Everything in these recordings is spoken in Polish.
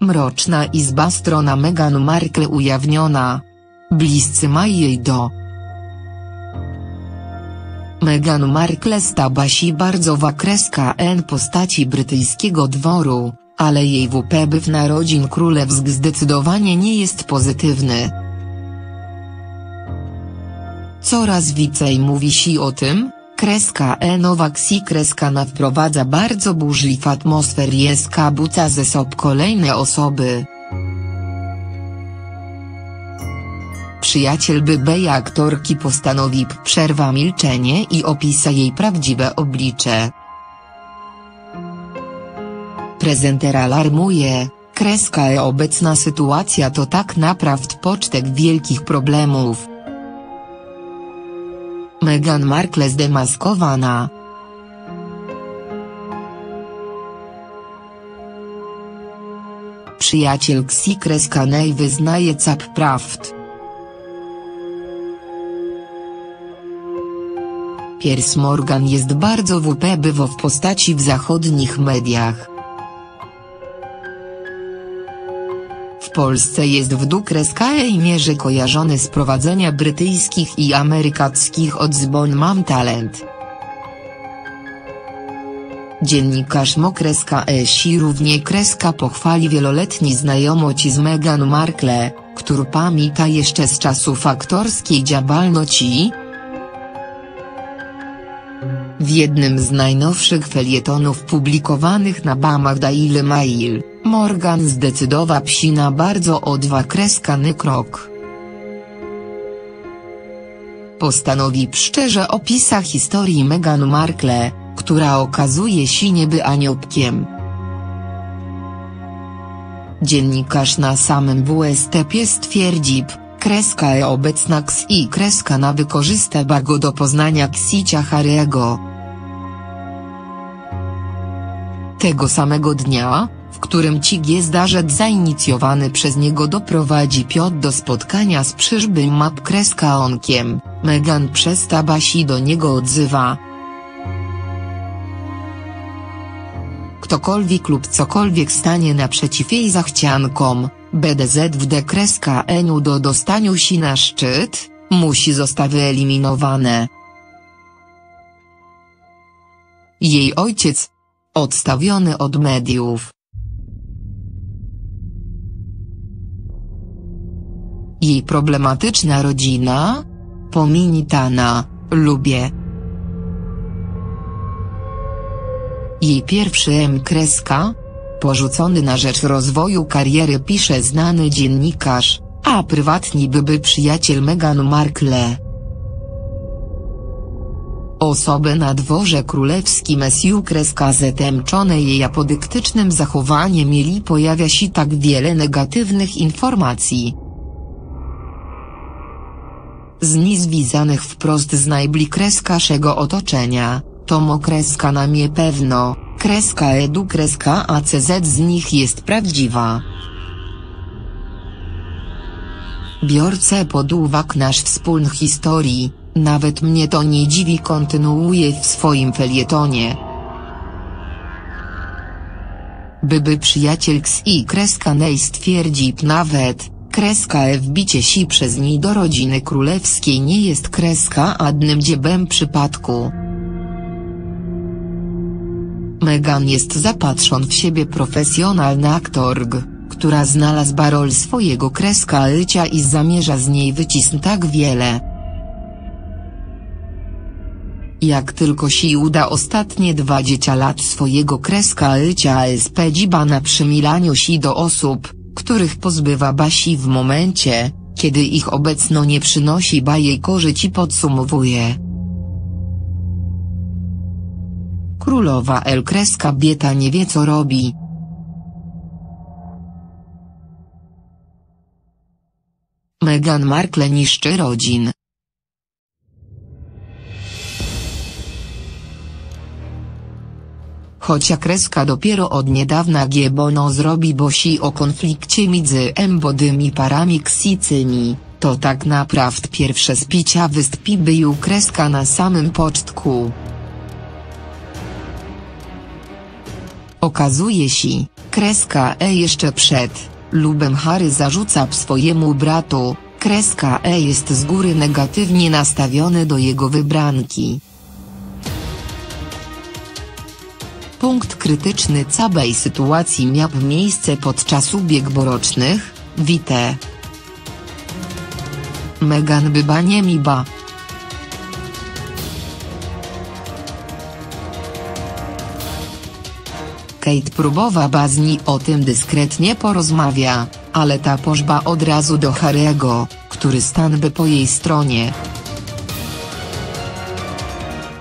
Mroczna izba strona Meghan Markle ujawniona. Bliscy ma jej do. Meghan Markle stała się bardzo kreska N postaci brytyjskiego dworu, ale jej WPB narodzin królewsk zdecydowanie nie jest pozytywny. Coraz więcej mówi się o tym, kreska e nowa ksi kreska na wprowadza bardzo burzliw atmosfer jest kabuca ze sob kolejne osoby. Przyjaciel bybeja aktorki postanowi przerwa milczenie i opisa jej prawdziwe oblicze. Prezenter alarmuje, kreska e obecna sytuacja to tak naprawdę pocztek wielkich problemów. Meghan Markle zdemaskowana. Przyjaciel Xi Kreskanej wyznaje cap prawd. Piers Morgan jest bardzo WPBW w postaci w zachodnich mediach. Polsce jest w dukreskiej mierze kojarzony z prowadzenia brytyjskich i amerykackich odzbon Mam Talent. Dziennikarz Mokreska Esi równie kreska pochwali wieloletni znajomość z Meghan Markle, który pamięta jeszcze z czasów aktorskiej działalności, w jednym z najnowszych felietonów publikowanych na Bamach Daily Mail, Morgan zdecydował się na bardzo odwakreskany krok. Postanowi szczerze opisa historii Meghan Markle, która okazuje się nieby aniołkiem. Dziennikarz na samym WSTP stwierdzi, kreska e obecna ks i kreska na wykorzysta go do poznania ksicia Harry'ego. Tego samego dnia, w którym Cigie zdarzec zainicjowany przez niego doprowadzi Piotr do spotkania z przyszłym map kreska onkiem, Megan przestaba się do niego odzywa. Ktokolwiek lub cokolwiek stanie naprzeciw jej zachciankom, BDZ w dekreska eniu do dostaniu się na szczyt, musi zostać wyeliminowane. Jej ojciec, odstawiony od mediów. Jej problematyczna rodzina? Pominitana, lubię. Jej pierwszy M. Kreska? Porzucony na rzecz rozwoju kariery pisze znany dziennikarz, a prywatni byby przyjaciel Meghan Markle. Osoby na dworze królewskim SU kreska zatęczone jej apodyktycznym zachowaniem mieli pojawia się tak wiele negatywnych informacji. Z niezwiązanych wprost z najbliższego otoczenia, to kreska na mnie pewno, kreska edu kreska ACZ z nich jest prawdziwa. Biorce pod uwagę nasz wspólny historii, nawet mnie to nie dziwi kontynuuje w swoim felietonie. Byby przyjaciel X i kreska Nej stwierdzi nawet, kreska F bicie si przez niej do rodziny królewskiej nie jest kreska adnym dziebem przypadku. Meghan jest zapatrzon w siebie profesjonalny aktorg, która znalazł rol swojego kreska życia i zamierza z niej wycisnąć tak wiele. Jak tylko się uda ostatnie 20 lat swojego kreska życia spędziba na przymilaniu się do osób, których pozbywa Basi w momencie, kiedy ich obecno nie przynosi ba jej korzyści podsumowuje. Królowa El Kreska Bieta nie wie co robi. Meghan Markle niszczy rodzin. Chocia kreska dopiero od niedawna giebono zrobi bosi o konflikcie między embodymi parami ksicymi, To tak naprawdę pierwsze spicia wystąpi był kreska na samym początku. Okazuje się, kreska E jeszcze przed lubem Harry zarzuca swojemu bratu, kreska E jest z góry negatywnie nastawiony do jego wybranki. Punkt krytyczny całej sytuacji miał miejsce podczas ubieg borocznych, Wite. Megan byba nie miba. Kate próbowała niej o tym dyskretnie porozmawia, ale ta pożba od razu do Harry'ego, który stanby po jej stronie.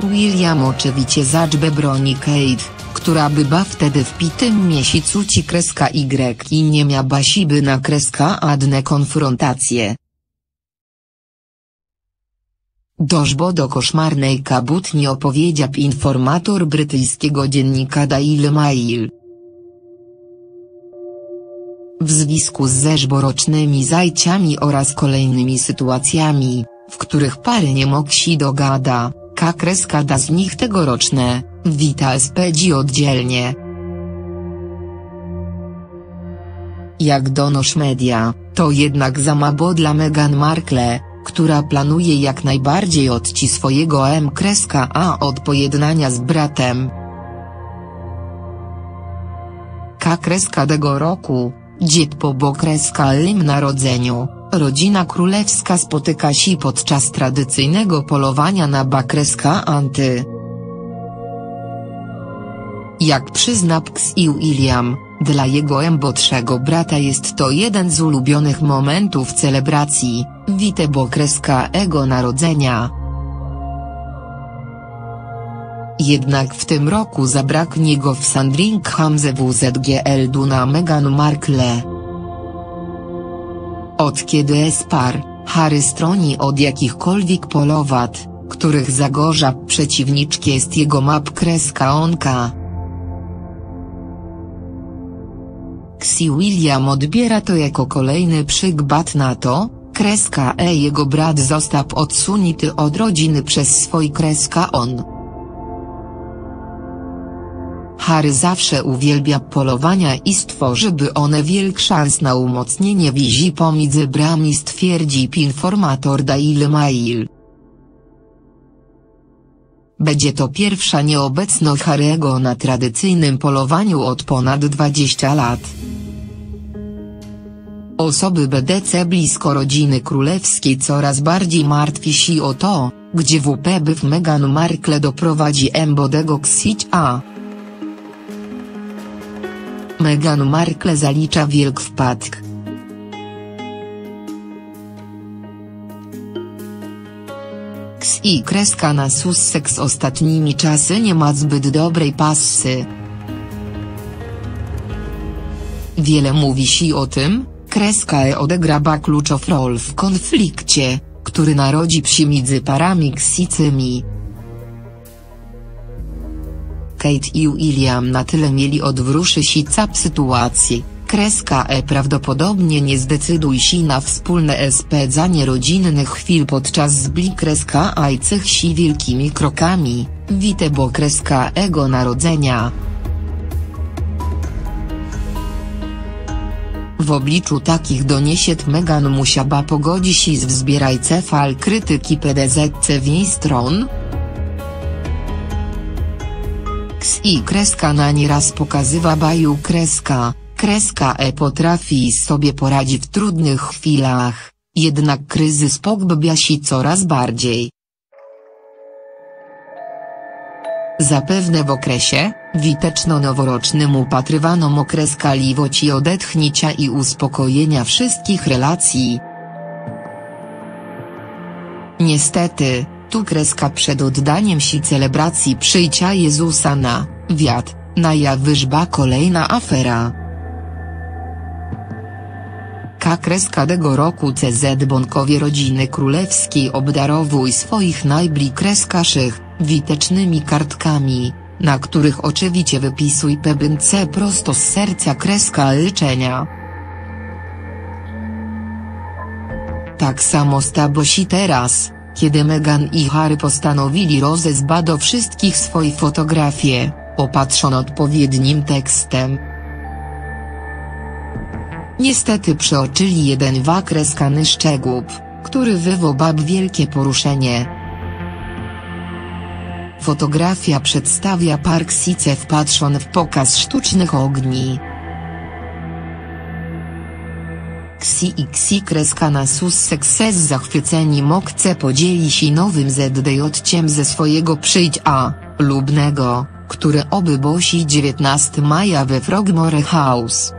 William oczywiście zaczbe broni Kate, która była wtedy w pitym miesiącu ci kreska Y i nie miała siby na kreska adne konfrontacje. Dożbo do koszmarnej kabutni opowiedział informator brytyjskiego dziennika Daily Mail. W związku z zeżborocznymi zajciami oraz kolejnymi sytuacjami, w których pary nie mogsi dogada, ka kreska da z nich tegoroczne, wita spedzi oddzielnie. Jak donosz media, to jednak za mało dla Meghan Markle, która planuje jak najbardziej odci swojego M. Kreska A od pojednania z bratem. K. Kreska tego roku, dzied po bo kreska im narodzeniu, rodzina królewska spotyka się podczas tradycyjnego polowania na bakreska anty. Jak przyzna i William, dla jego embotszego brata jest to jeden z ulubionych momentów celebracji, Witebo kreska ego narodzenia. Jednak w tym roku zabraknie go w Sandringham ze WZGL Duna Meghan Markle. Od kiedy Espar, Harry stroni od jakichkolwiek polowat, których zagorza przeciwniczki jest jego map kreska onka. Xi William odbiera to jako kolejny przykład na to, kreska E jego brat został odsunięty od rodziny przez swój kreska on. Harry zawsze uwielbia polowania i stworzyby one wielk szans na umocnienie więzi pomiędzy brami stwierdzi informator Daily Mail. Będzie to pierwsza nieobecność Harry'ego na tradycyjnym polowaniu od ponad 20 lat. Osoby BDC blisko rodziny królewskiej coraz bardziej martwi się o to, gdzie WP by w Meghan Markle doprowadzi Embodego Ksić A. Meghan Markle zalicza wielk wpadk. i kreska na Sussex ostatnimi czasy nie ma zbyt dobrej pasy. Wiele mówi się o tym, kreska E odegraba kluczow rol w konflikcie, który narodzi przy między parami ksicymi. Kate i William na tyle mieli odwrószy się cap sytuacji. Kreska E prawdopodobnie nie zdecyduje się na wspólne spędzanie rodzinnych chwil podczas zbli kreska A si wielkimi krokami, wite bo kreska Ego narodzenia. W obliczu takich doniesień Megan musiała pogodzić się z wzbierajce fal krytyki PDZC w jej stron, X i kreska na nieraz pokazywa baju kreska, Kreska E potrafi sobie poradzić w trudnych chwilach, jednak kryzys pogłębia się coraz bardziej. Zapewne w okresie, witeczno-noworocznym upatrywano okres kaliwoci odetchnięcia i uspokojenia wszystkich relacji. Niestety, tu kreska przed oddaniem się celebracji przyjścia Jezusa na, wiat, na jawyżba kolejna afera. K. Kreska tego roku CZ Bonkowie rodziny królewskiej obdarowuj swoich najbli kreskaszych, witecznymi kartkami, na których oczywiście wypisuj C prosto z serca kreska leczenia. Tak samo stało się teraz, kiedy Meghan i Harry postanowili rozezbać do wszystkich swoje fotografie, opatrzone odpowiednim tekstem. Niestety przeoczyli jeden wakreskany szczegół, który wywołał wielkie poruszenie. Fotografia przedstawia Park Sice wpatrzony w pokaz sztucznych ogni. XXI kreska na Sussex zachwyceni mokce podzieli się nowym ZDJ ze swojego przyjścia, lubnego, które oby bosi 19 maja we Frogmore House.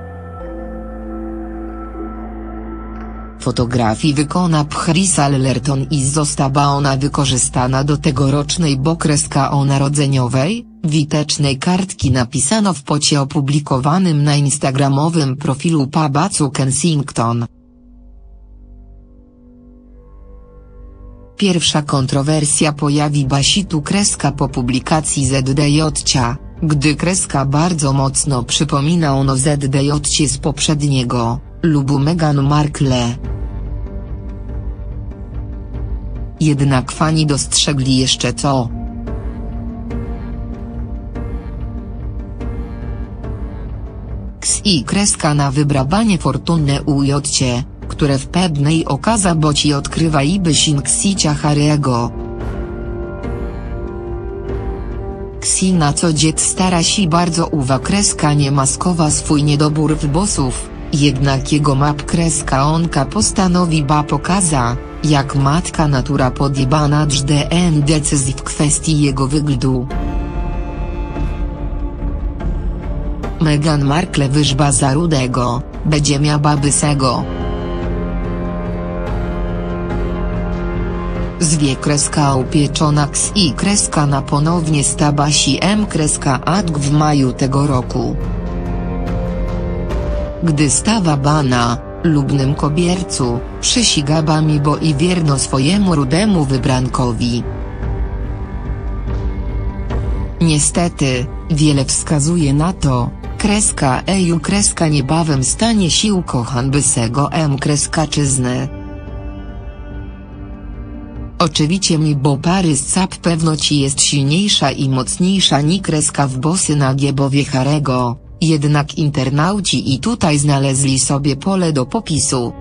Fotografii wykona Chris Allerton i została ona wykorzystana do tegorocznej bokreska o narodzeniowej, witecznej kartki napisano w pocie opublikowanym na instagramowym profilu Pabacu Kensington. Pierwsza kontrowersja pojawi Basitu kreska po publikacji ZDJ, gdy kreska bardzo mocno przypomina ono ZDJ z poprzedniego, lubu Meghan Markle. Jednak fani dostrzegli jeszcze co. i kreska na wybrabanie fortunne ujotcie, które w pewnej okaza boci odkrywa i Ksicia Harry'ego. Ksi na co dzień stara się bardzo uwa kreska nie maskowa swój niedobór w bosów, jednak jego map kreska onka postanowi ba pokaza, jak matka natura podjebana DN decyzji w kwestii jego wyglądu. Meghan Markle wyżba za rudego, będzie miała bysego. Zwie kreska upieczona x i kreska na ponownie stabasi m kreska adg w maju tego roku. Gdy stawa bana, lubnym kobiercu, przysigaba mi bo i wierno swojemu rudemu wybrankowi. Niestety, wiele wskazuje na to, kreska eju kreska niebawem stanie sił kochan bysego m kreskaczyzny. Oczywiście mi bo pary cap pewno ci jest silniejsza i mocniejsza ni kreska w bosy na giebowie Harego. Jednak internauci i tutaj znaleźli sobie pole do popisu.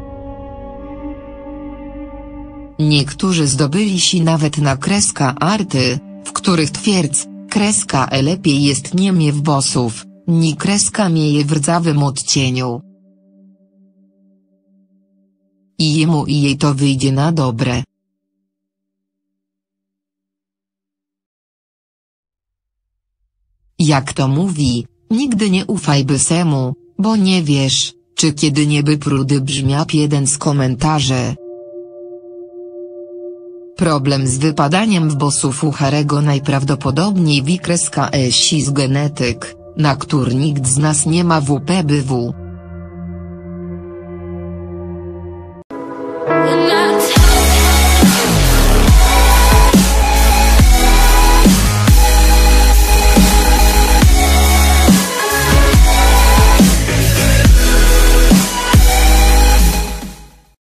Niektórzy zdobyli się nawet na kreska arty, w których twierdz, kreska e lepiej jest nie mie w bosów, ni kreska mieje w rdzawym odcieniu. I jemu i jej to wyjdzie na dobre. Jak to mówi, Nigdy nie ufaj bysemu, bo nie wiesz, czy kiedy nieby prudy brzmiał jeden z komentarzy. Problem z wypadaniem w bosów u Harego najprawdopodobniej wikreska esi z genetyk, na który nikt z nas nie ma WPBW.